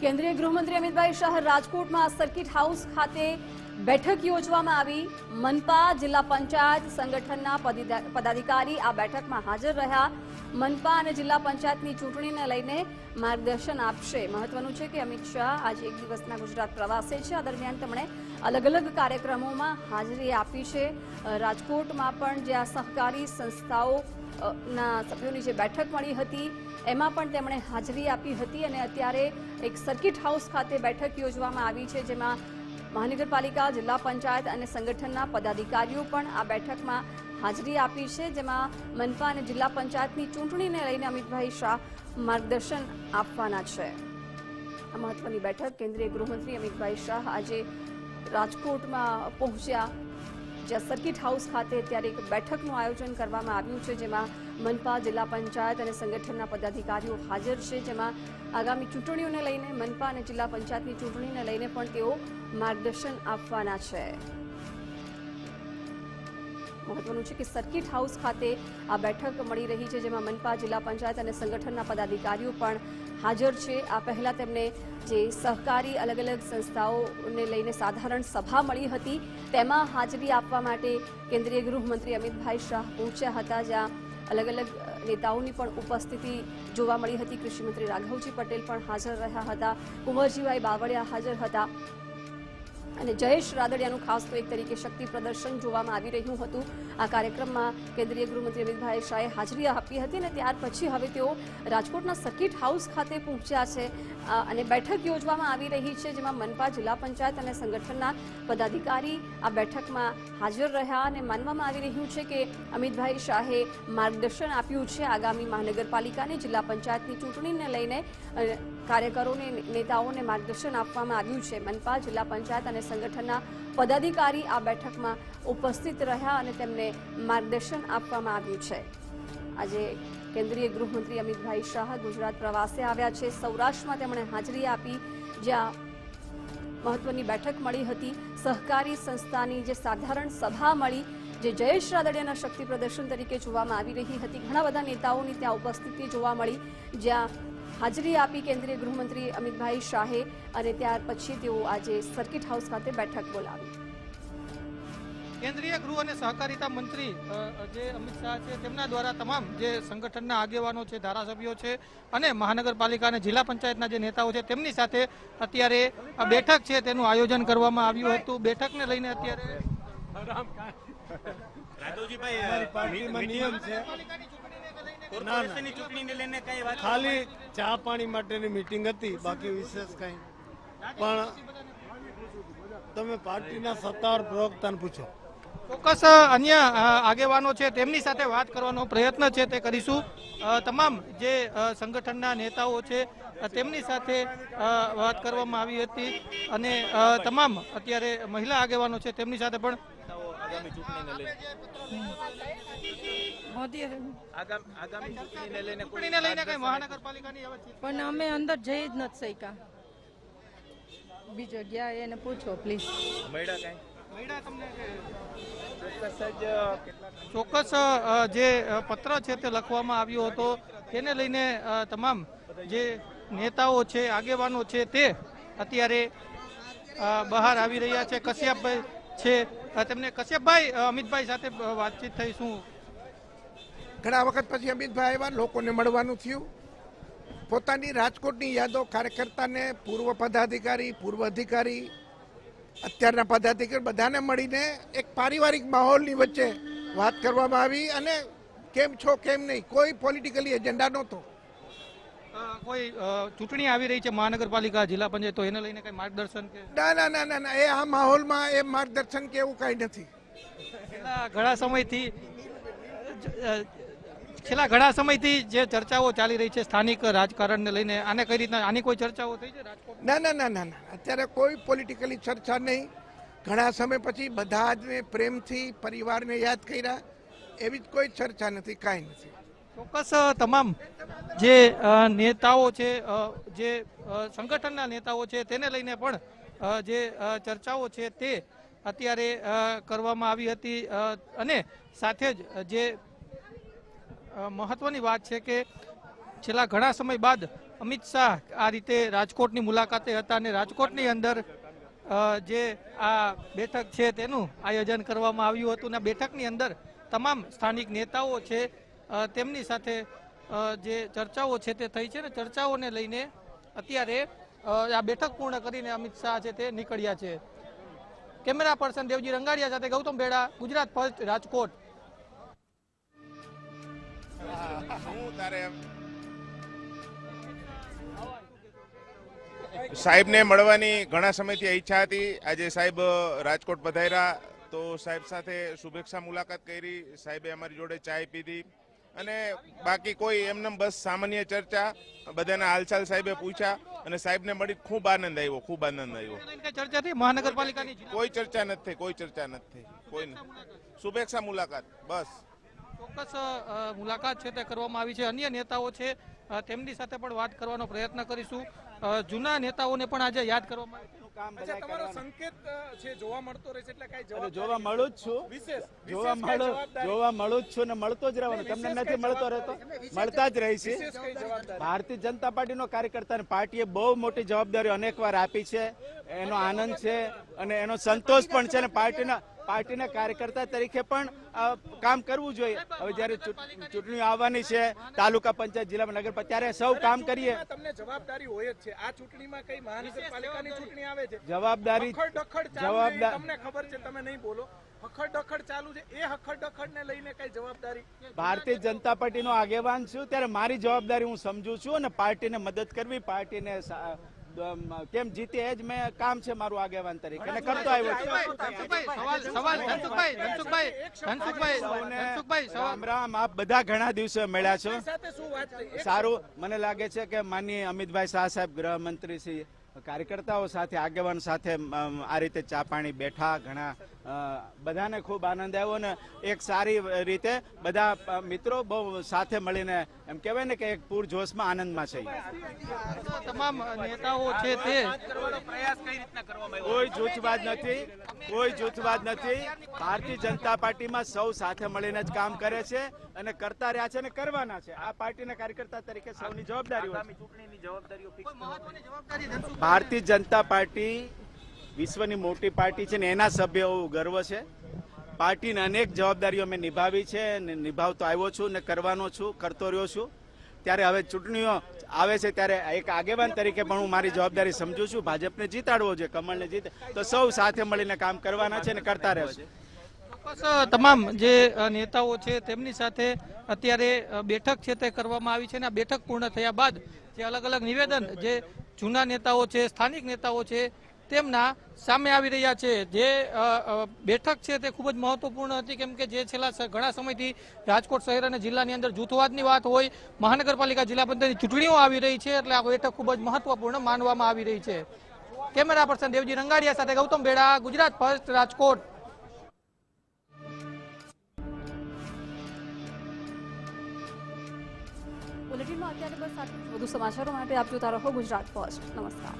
કેન્દ્રીય ગૃહમંત્રી અમિતભાઈ શાહ રાજકોટમાં સર્કિટ હાઉસ ખાતે બેઠક યોજવામાં આવી. મનપા જિલ્લા પંચાયત સંગઠનના પદાધિકારી આ બેઠકમાં હાજર રહ્યા. મનપા અને જિલ્લા પંચાયતની ચૂંટણીને લઈને માર્ગદર્શન આપશે. મહત્વનું છે કે અમિત શાહ આજે એક દિવસના ગુજરાત પ્રવાસે છે. આ દરમિયાન તેમણે અલગ અલગ કાર્યક્રમોમાં હાજરી આપી છે. રાજકોટમાં પણ જ્યાં સહકારી સંસ્થાઓ ના સભ્યોની જે બેઠક મળી હતી, એમાં પણ તેમણે હાજરી આપી હતી અને અત્યારે એક સર્કિટ હાઉસ ખાતે બેઠક યોજવામાં આવી છે, જેમાં મહાનગરપાલિકા, જિલ્લા પંચાયત અને સંગઠનના પદાધિકારીઓ પણ આ બેઠકમાં હાજરી આપી છે, જેમાં મનપા અને જિલ્લા પંચાયતની ચૂંટણીને લઈને અમિતભાઈ શાહ માર્ગદર્શન આપવાના છે. આ મહત્વની બેઠક કેન્દ્રીય ગૃહમંત્રી અમિતભાઈ શાહ આજે રાજકોટમાં પહોંચ્યા. જ્યાં સર્કિટ હાઉસ ખાતે અત્યારે એક બેઠકનું આયોજન કરવામાં આવ્યું છે, જેમાં મનપા જિલ્લા પંચાયત અને સંગઠનના પદાધિકારીઓ હાજર છે, જેમાં આગામી ચૂંટણીઓને લઈને મનપા અને જિલ્લા પંચાયતની ચૂંટણીને લઈને પણ તેઓ માર્ગદર્શન આપવાના છે. મહત્વનું છે કે સર્કિટ હાઉસ ખાતે આ બેઠક મળી રહી છે, જેમાં મનપા જિલ્લા પંચાયત અને સંગઠનના પદાધિકારીઓ પણ હાજર છે. આ પહેલા તેમને જે સહકારી અલગ અલગ સંસ્થાઓને લઈને સાધારણ સભા મળી હતી, તેમાં હાજરી આપવા માટે કેન્દ્રીય ગૃહમંત્રી અમિતભાઈ શાહ પહોંચ્યા હતા, જ્યાં અલગ અલગ નેતાઓની પણ ઉપસ્થિતિ જોવા મળી હતી. કૃષિમંત્રી રાઘવજી પટેલ પણ હાજર રહ્યા હતા. કુંવરજીભાઈ બાવળિયા હાજર હતા. અને જયેશ રાદડિયાનું ખાસ તો એક તરીકે શક્તિ પ્રદર્શન જોવામાં આવી રહ્યું હતું. આ કાર્યક્રમમાં કેન્દ્રીય ગૃહમંત્રી અમિતભાઈ શાહે હાજરી આપી હતી અને ત્યાર પછી હવે તેઓ રાજકોટના સર્કિટ હાઉસ ખાતે પહોંચ્યા છે. અને બેઠક યોજવામાં આવી રહી છે, જેમાં મનપા જિલ્લા પંચાયત અને સંગઠનના પદાધિકારી આ બેઠકમાં હાજર રહ્યા અને માનવામાં આવી રહ્યું છે કે અમિતભાઈ શાહે માર્ગદર્શન આપ્યું છે આગામી મહાનગરપાલિકાની, જિલ્લા પંચાયતની ચૂંટણીને લઈને કાર્યકરોને, નેતાઓને માર્ગદર્શન આપવામાં આવ્યું છે. મનપા જિલ્લા પંચાયત અને સંગઠનના પદાધિકારી આ બેઠકમાં ઉપસ્થિત રહ્યા અને તેમને માર્ગદર્શન આપવામાં આવ્યું છે. આજે કેન્દ્રીય ગૃહમંત્રી અમિતભાઈ શાહ ગુજરાત પ્રવાસે આવ્યા છે. સૌરાષ્ટ્રમાં તેમણે હાજરી આપી, જ્યાં મહત્વની બેઠક મળી હતી. સહકારી સંસ્થાની જે સાધારણ સભા મળી જે જયેશ રાદડિયાના શક્તિ પ્રદર્શન તરીકે જોવામાં આવી રહી હતી. ઘણા બધા નેતાઓની ત્યાં ઉપસ્થિતિ જોવા મળી જ્યાં હાજરી આપી કેન્દ્રીય ગૃહમંત્રી અમિતભાઈ શાહે અને ત્યાર પછી તેઓ આજે સર્કિટ હાઉસ ખાતે બેઠક બોલાવી. કેન્દ્રીય ગૃહ અને સહકારિતા મંત્રી જે અમિત શાહ છે તેમના દ્વારા તમામ જે સંગઠનના આગેવાનો છે ધારાસભ્યો છે અને મહાનગરપાલિકા અને જિલ્લા પંચાયતના જે નેતાઓ છે તેમની સાથે અત્યારે આ બેઠક છે તેનું આયોજન કરવામાં આવ્યું હતું. બેઠકને લઈને અત્યારે રાઘવજીભાઈ નિયમ છે. કોર્પોરેશનની ચૂંટણીને લઈને કઈ વાત ખાલી ચા પાણી માટેની મીટિંગ હતી બાકી વિશેષ કઈ પણ તમે પાર્ટીના સત્તાવાર પ્રવક્તાને પૂછો. ચોક્કસ અન્ય આગેવાનો છે તેમની સાથે વાત કરવાનો પ્રયત્ન છે તે કરીશું. તમામ જે સંગઠનના નેતાઓ છે તેમની સાથે વાત કરવામાં આવી હતી. અને તમામ અત્યારે મહિલા આગેવાનો છે તેમની સાથે પણ આગામી ચૂંટણીને લઈને. મોદી આગામી ચૂંટણીને લઈને ચૂંટણીને લઈને કઈ મહાનગરપાલિકાની પણ અમે અંદર જઈ જ નથી શક્યા. બીજો ગયા એને પૂછો પ્લીઝ મળ્યા કઈ? ચોક્કસ જે પત્ર છે તે લખવામાં આવ્યો હતો. તેને લઈને તમામ જે નેતાઓ છે આગેવાનો છે તે અત્યારે બહાર આવી રહ્યા છે. કશ્યપભાઈ છે. તેમને કશ્યપભાઈ અમિતભાઈ સાથે વાતચીત થઈ શું ઘણા વખત પછી અમિતભાઈ આવ્યા, લોકોને મળવાનું થયું. પોતાની રાજકોટની યાદો કાર્યકર્તાને પૂર્વ પદાધિકારી, પૂર્વ અધિકારી, અત્યારના પદાધિકારી બધાને મળીને એક પારિવારિક માહોલની વચ્ચે વાત કરવામાં આવી અને કેમ છો, કેમ નહીં, કોઈ પોલિટિકલી એજન્ડા નહોતો. કોઈ ચૂંટણી આવી રહી છે મહાનગરપાલિકા જિલ્લા પંચાયત તો એને લઈને કઈ માર્ગદર્શન કે ના ના ના ના એ આ માહોલમાં એ માર્ગદર્શન કે એવું કાંઈ નથી. છેલ્લા ઘણા સમયથી છેલ્લા ઘણા સમયથી જે ચર્ચાઓ ચાલી રહી છે સ્થાનિક રાજકારણને લઈને આને કઈ રીતના આની કોઈ ચર્ચાઓ થઈ છે રાજકોટ ના ના ના ના ના અત્યારે કોઈ પોલિટિકલી ચર્ચા નહીં. ઘણા સમય પછી બધા જ પ્રેમથી પરિવારને યાદ કર્યા. એવી જ કોઈ ચર્ચા નથી કાંઈ નથી. ચોક્કસ તમામ જે નેતાઓ છે જે સંગઠનના નેતાઓ છે, તેને લઈને પણ જે ચર્ચાઓ છે તે અત્યારે કરવામાં આવી હતી અને સાથે જ જે મહત્વની વાત છે કે છેલ્લા ઘણા સમય બાદ અમિત શાહ આ રીતે રાજકોટની મુલાકાતે હતા અને રાજકોટની અંદર જે આ બેઠક છે તેનું આયોજન કરવામાં આવ્યું હતું અને બેઠકની અંદર તમામ સ્થાનિક નેતાઓ છે તેમની સાથે જે ચર્ચાઓ છે તે થઈ છે ને ચર્ચાઓને લઈને અત્યારે આ બેઠક પૂર્ણ કરીને અમિત શાહ છે તે નીકળ્યા છે. કેમેરા પર્સન દેવજી રંગાડિયા સાથે ગૌતમ ભેડા, ગુજરાત ફર્સ્ટ રાજકોટ. સાહેબને મળવાની ઘણા સમયથી ઈચ્છા હતી. આજે સાહેબ રાજકોટ પધાર્યા. તો સાહેબ સાથે શુભેચ્છા મુલાકાત કરી. સાહેબે અમારી જોડે ચાય પીધી. અને બાકી કોઈ એમને બસ સામાન્ય ચર્ચા બધાના હાલચાલ સાહેબે પૂછ્યા અને સાહેબને મળી ખૂબ આનંદ આવ્યો ખૂબ આનંદ આવ્યો. ચર્ચા થઈ? મહાનગરપાલિકાની કોઈ ચર્ચા નથી થઈ કોઈ ચર્ચા નથી થઈ કોઈ. શુભેચ્છા મુલાકાત બસ. ચોક્કસ મુલાકાત છે તે કરવામાં આવી છે. અન્ય નેતાઓ છે તેમની સાથે પણ વાત કરવાનો પ્રયત્ન કરીશું. જૂના નેતાઓને પણ આજે યાદ કરવામાં આવે છે. તમારો સંકેત છે જોવા મળતો રહેશે એટલે કઈ જવાબ જોવા મળું જ છું. વિશેષ જોવા મળું? જોવા મળું જ છું ને મળતો જ રહેવાનું. તમને નથી મળતો રહેતો? મળતા જ રહી છે. ભારતીય જનતા પાર્ટીનો કાર્યકર્તાને પાર્ટીએ બહુ મોટી જવાબદારી અનેકવાર આપી છે. એનો આનંદ છે અને એનો સંતોષ પણ છે અને પાર્ટીના પાર્ટીના કાર્યકર્તા તરીકે પણ કામ કરવું જોઈએ. હવે જ્યારે ચૂંટણી આવવાની છે તાલુકા પંચાયત જિલ્લા નગર ત્યારે સૌ કામ કરીએ. તમને જવાબદારી હોય જ છે. આ ચૂંટણીમાં કઈ મહાનગરપાલિકાની ચૂંટણી આવે છે? જવાબદારી જવાબદાર- તમને ખબર છે તમે નહીં બોલો. ભારતીય જનતા પાર્ટીનો આગેવાન છું. ત્યારે મારી જવાબદારી હું સમજુ છું અને પાર્ટીને મદદ કરવી પાર્ટીને કેમ જીતે એ જ મેં કામ છે મારું આગેવાન તરીકે. અને કરતો આવ્યો છું. સવાલ સવાલ ધનસુખભાઈ ધનસુખભાઈ ધનસુખભાઈ ધનસુખભાઈ રામ રામ આપ બધા ઘણા દિવસે મળ્યા છો. સાથે શું વાત થઈ? એક સારું મને લાગે છે કે માનીય અમિતભાઈ શાહ સાહેબ ગૃહમંત્રી શ્રી કાર્યકર્તાઓ સાથે આગેવાન સાથે આ રીતે ચા પાણી બેઠા ઘણા બધાને ખૂબ આનંદ આવ્યો અને એક સારી રીતે બધા મિત્રો બહુ સાથે મળીને એમ કહેવાય ને કે એક પૂરજોશમાં આનંદમાં છે. તમામ નેતાઓ છે તે. પ્રયાસ કઈ રીતના કરવામાં કોઈ જૂથવાદ નથી કોઈ જૂથવાદ નથી. ભારતીય જનતા પાર્ટીમાં સૌ સાથે મળીને જ કામ કરે છે અને કરતા રહ્યા છે અને કરવાના છે. આ પાર્ટીના કાર્યકર્તા તરીકે સૌની જવાબદારી ચૂંટણીની જવાબદારીઓ ફિક્સ ભારતીય જનતા પાર્ટી વિશ્વની મોટી પાર્ટી છે ને એના સભ્યો ગર્વ છે. પાર્ટીની અનેક જવાબદારીઓ મેં નિભાવી છે ને નિભાવતો આવ્યો છું ને કરવાનો છું, કરતો રહ્યો છું. ત્યારે હવે ચૂંટણીઓ આવે છે ત્યારે એક આગેવાન તરીકે પણ હું મારી જવાબદારી સમજુ છું. ભાજપને જીતાડવો છે કમળને જીત તો સૌ સાથે મળીને કામ કરવાના છે ને કરતા રહેશે. તમામ જે નેતાઓ છે તેમની સાથે અત્યારે બેઠક છે તે કરવામાં આવી છે અને આ બેઠક પૂર્ણ થયા બાદ જે અલગ અલગ નિવેદન જે જૂના નેતાઓ છે, સ્થાનિક નેતાઓ છે, તેમના સામે આવી રહ્યા છે. જે બેઠક છે તે ખૂબ જ મહત્વપૂર્ણ હતી, કેમ કે જે છેલ્લા ઘણા સમયથી રાજકોટ શહેર અને જિલ્લાની અંદર જૂથવાદની વાત હોય, મહાનગરપાલિકા, જિલ્લા પંચાયતની ચૂંટણીઓ આવી રહી છે, એટલે આ બેઠક ખૂબ જ મહત્વપૂર્ણ માનવામાં આવી રહી છે. કેમેરા પર્સન દેવજી રંગાડિયા સાથે ગૌતમ બેડા, ગુજરાત ફર્સ્ટ, રાજકોટ. બુલેટિનમાં અત્યારે બસ આટલું. વધુ સમાચારો માટે આપ જોતા રહો ગુજરાત ફર્સ્ટ નમસ્કાર